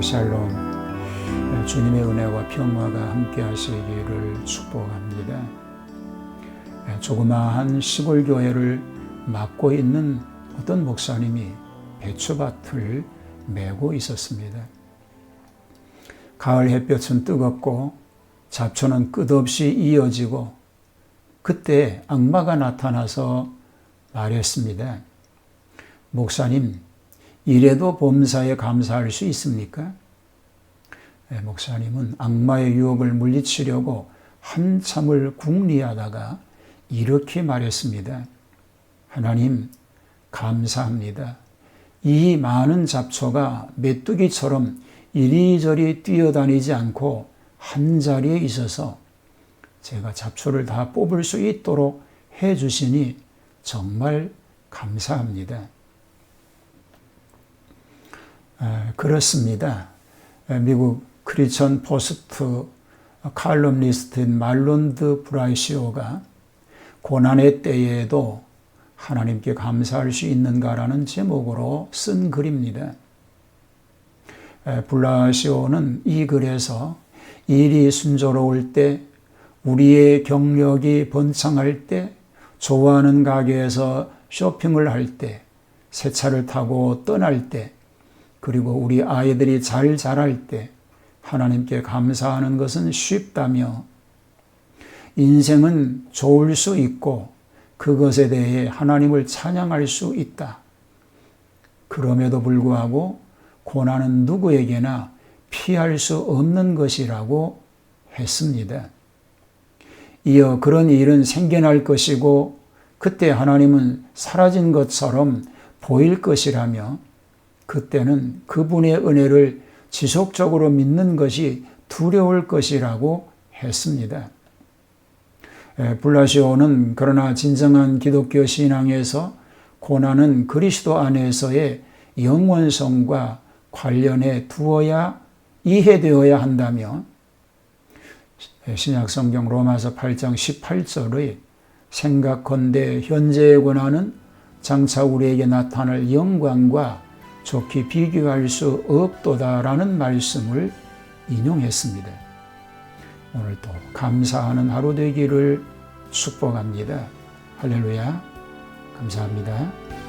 샬롬 주님의 은혜와 평화가 함께 하시기를 축복합니다. 조그마한 시골 교회를 맡고 있는 어떤 목사님이 배추밭을 메고 있었습니다. 가을 햇볕은 뜨겁고 잡초는 끝없이 이어지고 그때 악마가 나타나서 말했습니다. 목사님, 이래도 범사에 감사할 수 있습니까? 네, 목사님은 악마의 유혹을 물리치려고 한참을 궁리하다가 이렇게 말했습니다. 하나님, 감사합니다. 이 많은 잡초가 메뚜기처럼 이리저리 뛰어다니지 않고 한 자리에 있어서 제가 잡초를 다 뽑을 수 있도록 해 주시니 정말 감사합니다. 그렇습니다. 미국 크리천 포스트 칼럼니스트인 말론드 브라이시오가 고난의 때에도 하나님께 감사할 수 있는가라는 제목으로 쓴 글입니다. 블라시오는 이 글에서 일이 순조로울 때, 우리의 경력이 번창할 때, 좋아하는 가게에서 쇼핑을 할 때, 새 차를 타고 떠날 때, 그리고 우리 아이들이 잘 자랄 때, 하나님께 감사하는 것은 쉽다며, 인생은 좋을 수 있고, 그것에 대해 하나님을 찬양할 수 있다. 그럼에도 불구하고 고난은 누구에게나 피할 수 없는 것이라고 했습니다. 이어 그런 일은 생겨날 것이고 그때 하나님은 사라진 것처럼 보일 것이라며 그때는 그분의 은혜를 지속적으로 믿는 것이 두려울 것이라고 했습니다. 블라시오는 그러나 진정한 기독교 신앙에서 고난은 그리스도 안에서의 영원성과 관련해 두어야 이해되어야 한다며 신약 성경 로마서 8장 18절의 생각건대 현재의 고난은 장차 우리에게 나타날 영광과 좋게 비교할 수 없도다라는 말씀을 인용했습니다. 오늘도 감사하는 하루 되기를 축복합니다. 할렐루야. 감사합니다.